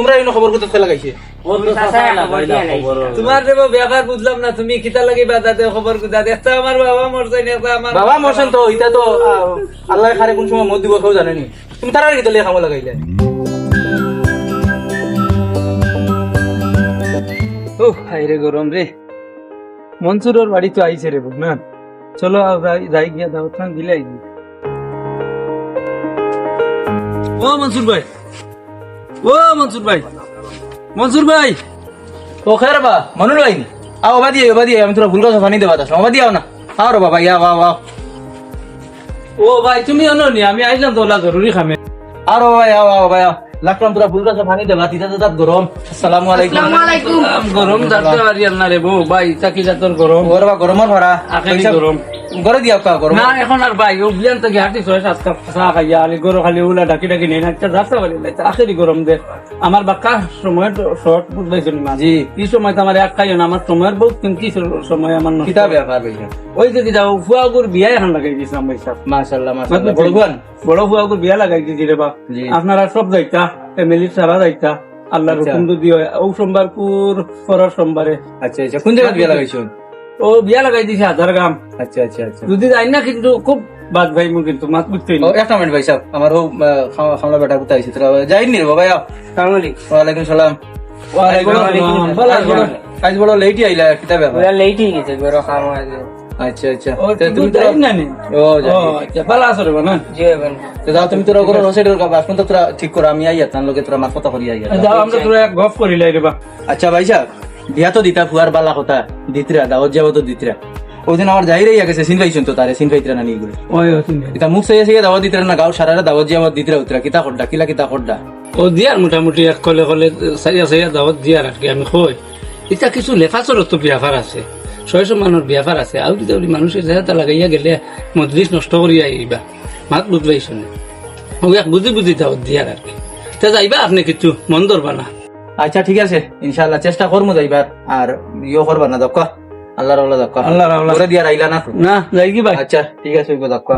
তোমরা এই খবর করতে লাগাইছে তোমার দেব ব্যাপার বুঝলাম না তুমি কিতা লাগি বা খবর দাদা একটা আমার বাবা মরছে না আমার বাবা মরছেন তো এটা তো আল্লাহ খারে কোন সময় মত দিব কেউ জানেনি তুমি তারা কি তাহলে খামো লাগাইলে ও হাইরে গরম রে মনসুরের বাড়ি তো আইছে রে না চলো যাই- গিয়া দাওয়াত দিলাই ও মনসুর ভাই। ও মনসুর ভাই। মনসুর ভাই। ও খের বা মনুল ভাইনি আও বাবা দিয়ে বাবা দিয়ে আমি তোরা ভুল কথা ফানি দেবা তাস দিয়াও না। আও রে বাবা ইয়া বাবা আও। ও ভাই তুমি অননি আমি আইলাম তো ওলা জরুরি খামে। আর বাবা আও আও ভাই আও। লাকলাম তোরা ভুল কথা ফানি দেবা তিতা তো গরম। আসসালামু আলাইকুম। আম গরম যাতে পারি আর না রে বউ ভাই চাকি জাতর গরম। ওর বা গরমর ভরা আখেরি গরম। গরে দিয়াও কা গরম। না এখন আর ভাই হাঁটি ছয় সাতটা চা খাইয়া আলি গরম খালি ওলা ডাকি নেই আখেরি গরম দে। আমার বাক্কা সময় শর্ট বুঝবাইছো না জি। কি সময় তো আমার এক খাইও না আমার সময়ের বহুত কিন্তু সময় আমার। কিতাব ব্যাপার ভাইয়া ওই যে কি যাও ফুয়াগুর বিয়া এখন লাগাই দিয়েছিলাম ভাই সাহেব মাশাআল্লাহ মাশাআল্লাহ। বড় ভান বড় ফুয়াগুর বিয়া লাগাই দিয়েছি রে বা। আপনারা সব যাইতা ফ্যামিলির সারা যাইতা। আল্লাহর আচ্ছা। হুকুম দিয়ে ও সোমবার পুর পরের সোমবারে। আচ্ছা আচ্ছা কোন জায়গা বিয়া লাগাইছো? ও বিয়া লাগাই দিয়েছে হাজার গ্রাম আচ্ছা আচ্ছা আচ্ছা। যদি যাই না কিন্তু খুব বাদ ভাই মু কিন্তু মাত বুঝতে ও একটা মিনিট ভাই সাহেব আমার ও খামলা বেটা কোথায় আইছে তোরা যাইনি রে বাবা আও ওয়ালাইকুম সালাম আজ বড় লেটই আইলা কিতাব ব্যাপার আচ্ছা আচ্ছা। তা তুমি তুমি তোরা না নি? ও ও আচ্ছা ভালো আছো রে না? তো যাও তুমি তোরা করো রসেডের কাজ আসুন তো তোরা ঠিক করো আমি আইয়া তার লোকে তোরা মাত কথা করি আইয়া যাও আমরা তোরা এক গপ করিলাই রে বা আচ্ছা ভাই সাহেব। বিয়া তো দিতা ফুয়ার বালা কথা দিতরা দাওয়াত যাব তো দিতরা ওই দিন আমার যাই রইয়া গেছে সিন পাইছেন তো তারে সিন পাইতরা না নিগুলো ওই এটা মুখ সাইয়া সাইয়া দাওয়াত দিতরা না গাও সারারা দাওয়াত যাব দিতরা উতরা কিতা খড্ডা কিলা কিতা খড্ডা ও দিয়ার মোটামুটি এক কলে কলে সাইয়া সাইয়া দাওয়াত দিয়ার আর কি আমি কই এটা কিছু লেফাচরত তো বিয়াফার আছে ছয়শো মানুষ বিয়াফার আছে। আৰু ওলি মানুষের যেহেতু লাগাইয়া গেলে মজলিস নষ্ট করিয়া আইবা মাত বুঝবাইছো না ও এক বুঝি বুঝি দাওয়াত দিয়ার আর কি যাইবা আপনি কিছু মন ধরবা না। আচ্ছা ঠিক আছে। ইনশাআল্লাহ চেষ্টা করব যাইবার। আর ইয়ে করবা না আল্লাহর আল্লাহ আল্লাহর আল্লাহ। করে দিয়া রাইলা না। না যাই কি ভাই। আচ্ছা ঠিক আছে ওইগো দক্কা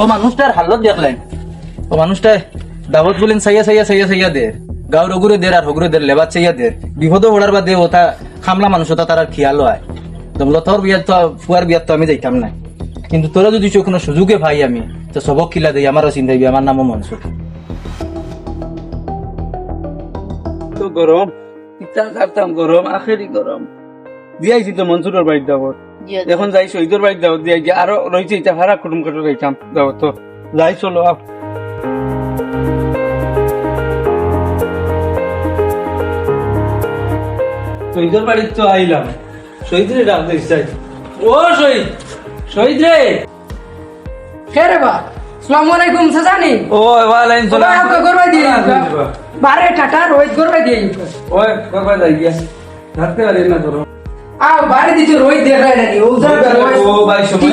ও মানুষটার হালত দেখলেন। ও মানুষটা দাওয়াত বলেন সাইয়া সাইয়া সাইয়া সাইয়া দে। গাঁর অগুরে দের আর হগুরে দের লেবাত চাইয়া দের। বিপদ ওড়ার বাদে ওটা খামলা মানুষ ওটা তার খেয়াল হয়। তোমরা তোর বিয়ার তো ফুয়ার বিয়ার তো আমি যাইতাম না। কিন্তু তোরা যদি কোনো সুযোগে ভাই আমি তো সবক কিলা দেই আমারও চিন্তা আমার নামও মনসুর গরম ইচ্ছা কাটতাম গরম আখেরি গরম। দিয়াইছি তো মনসুরের বাড়ির দাওয়াত। এখন যাই শহীদের বাড়ির দাওয়াত দিয়াই যে আরও রয়েছে ইচ্ছা ভাড়া কুটুম কাটে যাইতাম দাওয়াত তো। যাই চলো আপ শহীদের বাড়ির তো আইলাম। শহীদ রে ডাক দিস ও শহীদ! শহীদ রে খেরে বা সালামু আলাইকুম সাজানি। ও ওরা আপকা করবাই দিয়ে। বারে টাটা রোহিত ওই বাবা যাই গিয়া। থাকতে পারি না ধরো। আও বারে দিতে রোহিত দেখাই না ও যা ও ভাই সময়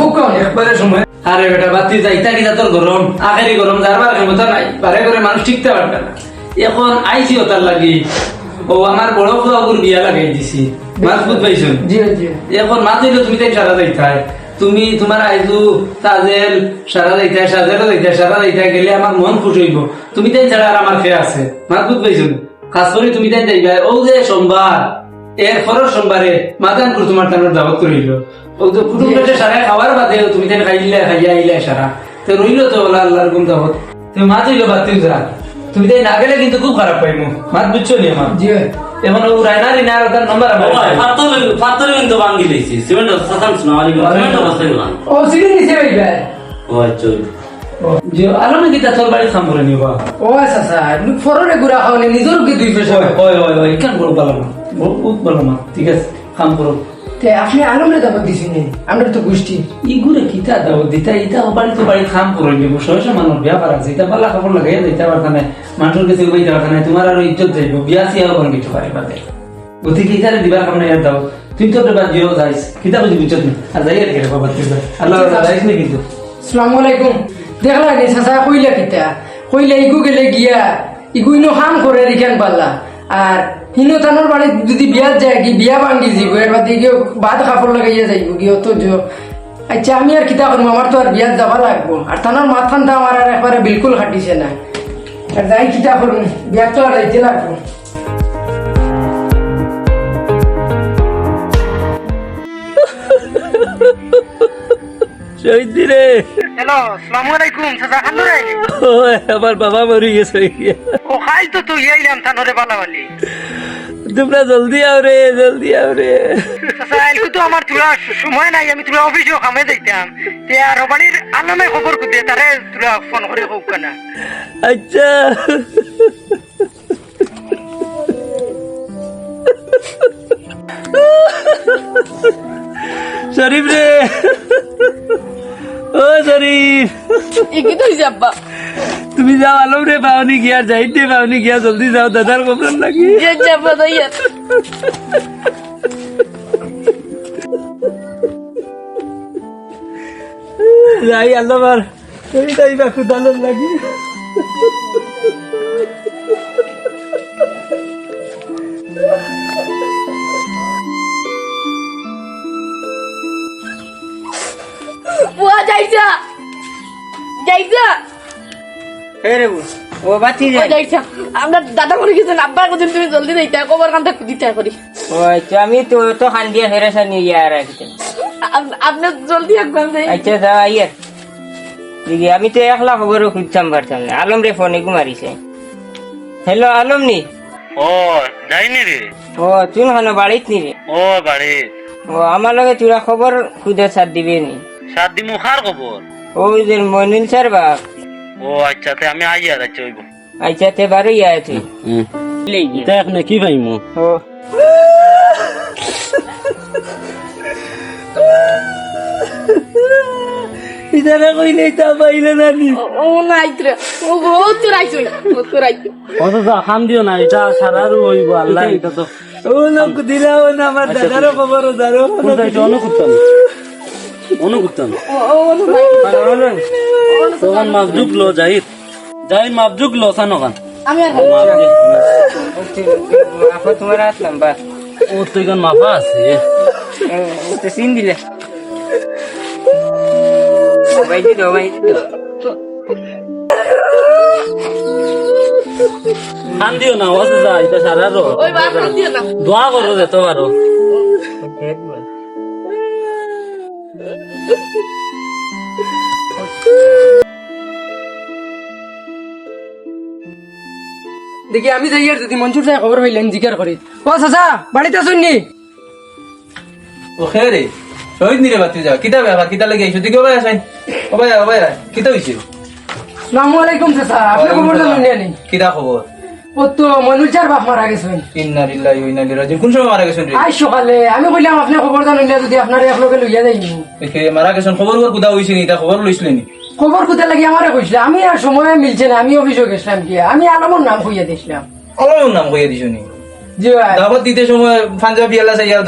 বুক একবারে সময়। আরে বেটা বাতি যাইতা কিনা তোর গরম? আখেরি গরম যারবার ক্ষমতা নাই। বারে করে মানুষ টিকতে পারবে না। এখন আইছি ওটার লাগি। ও আমার বড় ফুয়াগুর বিয়া লাগাই দিছি। মাঝবুত পাইছো? জি জি। এখন মাছ হইল তুমি তাই সারা যাইতাই। তুমি তোমার আইজু তাজেল সারা যাইতাই সাজেলও যাইতাই সারা যাইতাই গেলে আমার মন খুশ হইব। তুমি তাই ছাড়া আর আমার খেয়ে আছে। মাঝবুত পাইছো খাস করে তুমি তাই যাইবা ও যে সোমবার, এর সোমবারে মাদানপুর তোমার টানোর দাওয়াত করিল ও তো কুটুম কাটে সারা খাবার বাদে তুমি তাই খাইলে, খাইয়া আইলে সারা। তো রইল তো ওলা আল্লাহর দাওয়াত। তুমি বাতিল যা। তুমি তাই না গেলে কিন্তু খুব খারাপ পাইমু। মাছ বুঝছ নি আমার? জি এখন ও রায়না রিনা আর তার নম্বর আমার পাত্তর কিন্তু ভাঙ্গি দিয়েছি। সিমেন্ট শোনা আলাইকুম সিমেন্ট অবস্থা গেলাম ও সিরি নিছে ভাইবা ও আচ্ছা যে আলো নাকি তা তোর বাড়ি নিবা? ও সাসা ফররে গুড়া খাওনি নিজর কি দুই পয়সা? ওই ওই ওই কেন ভালো মা বহুত ঠিক আছে কাম করো। তে আপনি আলমরে দাবাত দিছেন আমরা তো গোষ্ঠী। ইগুরে কিতা দাও দিতা ইতা বাড়ি তো বাড়ি খাম করে সহজ মানুষ আছে এটা পালা খাবার লাগে দিতে পারতা না মানুষের কাছে পারতা তোমার আরও ইজ্জত যাইব বিয়া সিয়াও পারে বাদে? গতিকে ইতারে দিবার কাম নাই আর দাও তুই তো বাদ দিও যাইস কিতা বুঝি বুঝছত না? আর যাই আর কেরে বাবা তুই আল্লাহ যাইস না কিন্তু। আসসালামু আলাইকুম। দেখলা নি সাসা কইলা কিতা? কইলা ইগু গেলে গিয়া ইগু ইনো হাম করে রিখান পাল্লা। আর হিনো তানোর বাড়ি যদি বিয়া যায় কি বিয়া ভাঙ্গি যাব বাদে গিয়ে বাদ কাপড় লাগাইয়া যাইব গিয়ে তো যো আচ্ছা আমি আর কিতা করব আমার তো আর বিয়াত যাবা লাগবো। আর তানোর মাথানটা আমার আর একবারে বিলকুল খাটিছে না। আর যাই কিতা করুন বিয়া তো আর যাইতে লাগবো। শহীদ রে। হ্যালো আসসালামু আলাইকুম চাচা খান আমার বাবা মরে গেছে। ও খাই তো তুই আইলাম থানরে বালাবালি। তোমরা জলদি আও রে জলদি আও রে। তো আমার তুলা সময় নাই আমি তুলা অফিসেও কামে যাইতাম তে আর বাড়ির আনামে খবর কুদে তারে তুলা ফোন করে হোক না আচ্ছা। শরীফ রে। ও শরীফ। এগিয়ে তো যাব্বা তুমি যাও আলম রে পাওনি গিয়া যাইতে পাওনি গিয়া জলদি যাও দাদার যে যাব্বা যাই আল্লাহ বার তুমি তাই বা খুদালের লাগি বুয়া যাইছা যাইছা ও বাতি আমরা দাদা করে গেছেন আব্বার কাছে তুমি জলদি যাইতা কবার কান্তা দিতে করি। ও আমি তো খান দিয়া আপনি জলদি একবার আচ্ছা যা আইয়ার দিদি আমি তো একলা খবর খুঁজতাম পারতাম না। আলম রে ফোনে গু মারিছে হ্যালো আলম নি ও যাইনি রে। ও তুই হানো বাড়িত নি রে। ও বাড়ি ও আমার লগে তোরা খবর খুদে সার দিবে নি সাত দিন মুখার খবর ওই যে মইনুল স্যার বাপ। ও আচ্ছা তে আমি আই আর আচ্ছা হইব। আচ্ছা তে বারো ইয়া তুই দেখ না কি পাইমু ও। ইদারা কইলে তা পাইলে ও ও তোর। তোর খাম দিও না এটা সারারও হইব আল্লাহ এটা তো ও লোক দিলাও না আমার দাদারও খবর দারো। অনুকুত্তন ও ও তখন মাপজুক লো জাহিদ। জাহিদ মাপজুক লো সানকান আমি আর আপা তোমার হাত লম্বা ও তুই কোন মাপা আছে ও, ও তো সিন দিলে। ভাই দিল ভাই দিও না এটা দোয়া করো দে তো বারো দেখি আমি যাই আর যদি মঞ্জুর সাহেব খবর হইলেন জিজ্ঞার করি ও চাচা বাড়িতে আসুন নি? ও খেরে শহীদ নিরে বাতি যা কিতা ব্যাপার কিতা লাগি আইছো দিকে ভাই আসাই ও ভাই ও ভাই কিতা হইছে সালামু আলাইকুম চাচা আপনি খবর জানেন কিতা খবর ও তো মনুল বাপ মারা গেছেন। ইন্না লিল্লাহি ওয়া ইন্না ইলাইহি রাজিউন। কোন সময় মারা গেছেন রে? আজ সকালে আমি কইলাম আপনি খবর জানেন না যদি আপনার লগে লইয়া যাইনি একে মারা গেছেন খবর কর কুদা হইছে নি? তা খবর লইছিলেন নি? খবর কোথায় লাগি আমারে কইছিল? আমি আর সময় মিলছে না আমি অফিসে গেছিলাম গিয়া আমি আলমর নাম কইয়া দিছিলাম। অলম নাম কইয়া দিছো নি। দাওয়াত দিতে সময় পাঞ্জাবি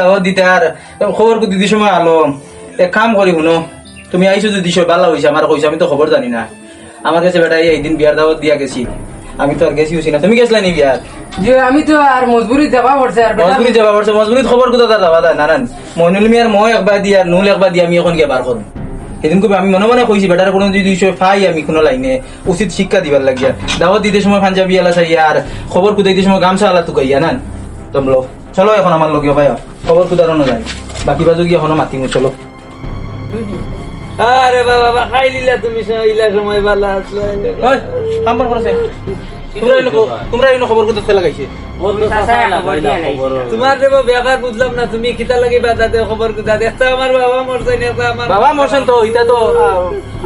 দাওয়াত দিতে আর খবর কো দিতে সময় আলম। এক কাম করি শুনো তুমি আইছো যদি দিছো ভালো হইছে আমার কইছো আমি তো খবর জানি না। আমার কাছে বেটা এই দিন বিয়ার দাওয়াত দিয়া গেছি। আমি তো আর গেছি হইছি না। তুমি গেছলা নি বিয়ার যে আমি তো আর মজবুরি দেওয়া পড়ছে আর বেটা- মজবুরি যাবা পারছ মজবুরি খবর কোথা যাবা না নানান মইনুল মিয়ার মই একবার দিয়া নুল একবার দিয়া আমি এখন গিয়ে বার করুন সেদিন কবি আমি মনে মনে কইছি বেটার কোনো যদি পাই আমি কোনো লাইনে উচিত শিক্ষা দিবার লাগিয়া। দাওয়াত দিতে সময় পাঞ্জাবি এলা চাইয়া আর খবর কুদাই দিতে সময় গামছা আলা তুকাইয়া নান তোমলো চলো এখন আমার লগে ভাই খবর কুদারও যায় বাকি বাজু গিয়ে এখনও মাতিমু চলো। আরে বাবা খাই লিলা তুমি ইলা সময় ভালো আসলে তোমরা এনে খবর কুদাতে লাগাইছে তোমার দেব ব্যাপার বুঝলাম না তুমি কিতা লাগে বাধা দেও খবর কুদা দেখতা আমার বাবা মরছে না আমার বাবা মরছেন তো ইটা তো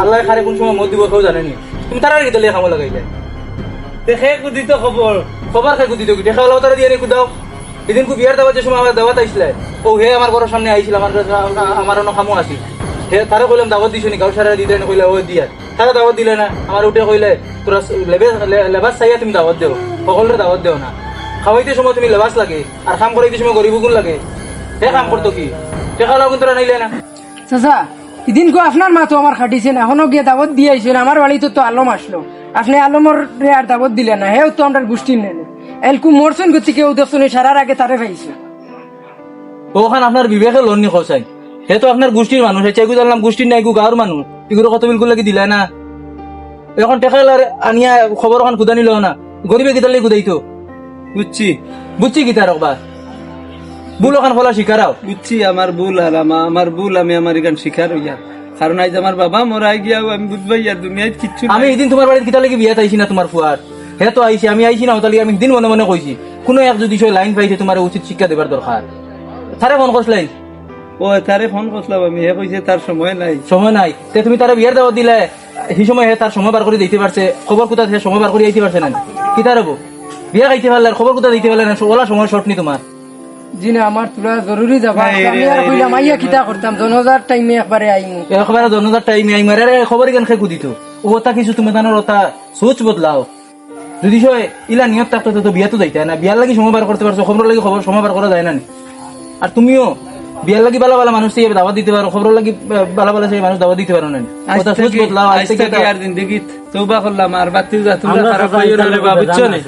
আল্লাহ খারে কোন সময় মত দিব কেউ জানেনি তুমি তারা কি দলিয়া খামো লাগাইলে দেখে কুদি তো খবর খবর খাই কুদি দিও দেখা হলো তারা দিয়ে নি কুদাও? এদিন কু বিয়ার দাওয়াত যে সময় আমার দাওয়াত আইছিলে ও হে আমার ঘরের সামনে আইছিল আমার আমার অন্য খামো আসি হে তারা কইলাম দাওয়াত দিছো নি গাঁও সারা দিতে না কইলে ও দিয়া তারা দাওয়াত দিলে না আমার উঠে কইলে তোরা লেবাস লেবাস চাইয়া তুমি দাওয়াত দেও সকলের দাওয়াত দেও না। খাওয়াইতে সময় তুমি লেবাস লাগে আর কাম করাইতে সময় গরিব গুণ লাগে। হে কাম করতো কি? দেখা লাগুন তোরা নাইলে না। চাচা এদিন কো আপনার মা তো আমার খাটিছেন এখনও গিয়ে দাবত দিয়ে আইছেন আমার বাড়িতে তো আলম আসলো। আপনি আলমর রে আর দাবত দিলেন না হেও তো আমরা গোষ্ঠীর নেন এলকু মরছেন গতি কেউ দেখছেন সারার আগে তারে পাইছে। ওখান আপনার বিবেকে লোন নি খসাই হে তো আপনার গোষ্ঠীর মানুষ চাইগু জানলাম গোষ্ঠীর নাই গাঁর মানুষ এগুলো কত বিলকুল লাগি দিলা না? এখন টেকা আনিয়া খবর ওখান খুদা নিল না। গরিবে কিতালে গুদাইতো বুঝছি বুঝছি কিতা রকবা বুল ওখান ফলা শিকারাও বুঝছি আমার ভুল আর আমা- আমার ভুল আমি আমার এখান শিকার হইয়া। কারণ আজ আমার বাবা মরাই গিয়াও আমি বুঝবাই আর দুনিয়ায় কিচ্ছু আমি এদিন তোমার বাড়িতে কিতা লাগি বিয়াত আইছি না তোমার ফুয়ার হে তো আইছি আমি আইছি না ওতালি আমি দিন মনে মনে কইছি কোনো এক যদি সে লাইন পাইছে তোমার উচিত শিক্ষা দেবার দরকার তারে ফোন করছিলাই ও তারে ফোন করলাম আমি হে কইছে তার সময় নাই। সময় নাই। তে তুমি তারে বিয়ার দাওয়াত দিলে সেই সময় হে তার সময় বার করে দিতে পারছে খবর কোথা সে সময় বার করে আইতে পারছে না কিতা রব বিয়া খাইতে পারলে খবর কোথা দিতে পারলে না ওলা সময় শর্ট নি তোমার জি না আমার তোরা জরুরি যাবা আমি আর কইলাম আইয়া কিতা করতাম জনজার টাইমে একবারে আইমু। একবারে জনজার টাইমে আই মারে আরে খবর কেন খেয়ে কুদিত ওটা কিছু তুমি তানোর ওটা সোচ বদলাও। যদি সে ইলা নিয়ত থাকতো তো বিয়া তো যাইতে না। বিয়ার লাগি সময় বার করতে পারছ খবর লাগি খবর সময় বার করা যায় না আর তুমিও? বিয়ার লাগি বালা বালা মানুষ থেকে দাওয়াত দিতে পারো খবর লাগি বালা বালা সেই মানুষ দাওয়াত দিতে পারো না। থেকে- বদলাও আজ থেকে আর জিন্দগি তৌবা করলাম আর বাতি যা তোমরা খারাপ না বাবা, বুঝছ নি?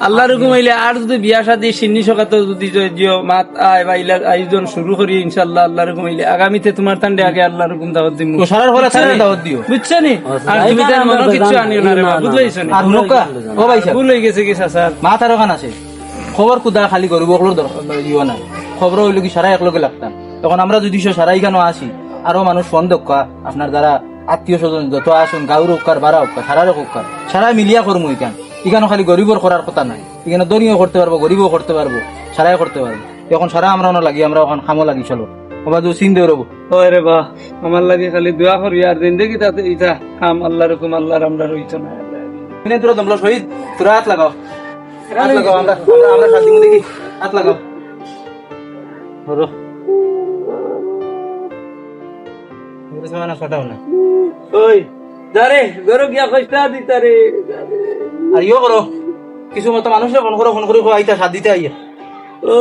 আল্লাহর হুকুম হইলে আর যদি বিয়া শাদী সিন্নি সকাত যদি য- জিও মাত আয় বা ইলা আয়োজন শুরু করি ইনশাআল্লাহ আল্লাহর হুকুম হইলে আগামীতে তোমার তান্ডে আগে আল্লাহর হুকুম দাওয়াত দিমু। তো সারার ফলে তারে দাওয়াত দিও। বুঝছ নি? আর তুমি তার মনে কিচ্ছু আনিও না রে বাবা, নি আর নৌকা ও ভাই সাহেব, ভুল হয়ে গেছে কি স্যার মা তার ওখান আছে। খবর কুদা খালি গরিব ওগুলোর দরকার না। খবর হইল কি সারা একলগে লাগতাম। তখন আমরা যদি সে সারা এখানে আসি? আরও মানুষ ফোন দক্কা আপনার দ্বারা আত্মীয় স্বজন যত আসুন গাউর হোকার বারা হোকার সারারে হোকার সারা মিলিয়া করব এখান। এখানে খালি গরিবর করার কথা নাই। এখানে দরিও করতে পারব গরিবও করতে পারব সারাই করতে পারব। এখন সারা আমরা না লাগি আমরা ওখান খামো লাগি চলো। ওবা দু চিন দেব ওই রে বাহ আমার লাগে খালি দোয়া করি আর জিন্দগি তাতে ইটা কাম আল্লাহর হুকুম আল্লাহর আমরা রইতো না। আল্লাহ তোরা দমলা শহীদ তোরা হাত লাগাও। হাত লাগাও আমরা আমরা দিন দেখি হাত লাগাও। ধরো। না ছটাও না ওই যারে গরো গিয়া কইতা দিতা রে। আর করো। কিছু মতো মানুষে ফোন করো ফোন করে আইতা সাত দিতে আইয়া। ও।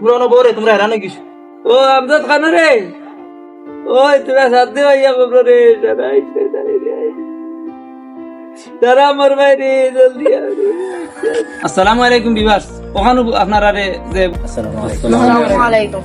পুরানো বউরে তোমরা হেরানো কিছু। ও আমজাদ খান রে। ওই তোরা সাথ দে রে আমার ভাই রে জলদি আসসালামু আলাইকুম বিবাস ওখানে আপনারা রে যে আসসালামু আলাইকুম।